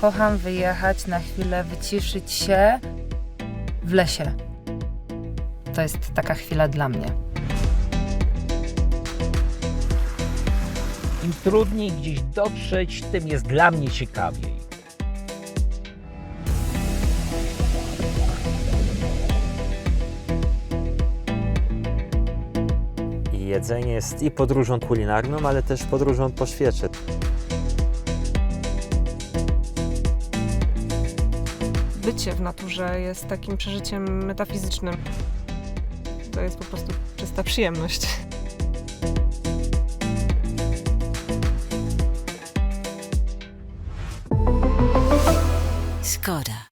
kocham wyjechać na chwilę, wyciszyć się w lesie. To jest taka chwila dla mnie. Im trudniej gdzieś dotrzeć, tym jest dla mnie ciekawiej. I jedzenie jest i podróżą kulinarną, ale też podróżą po świecie. Bycie w naturze jest takim przeżyciem metafizycznym. To jest po prostu czysta przyjemność. Skoda.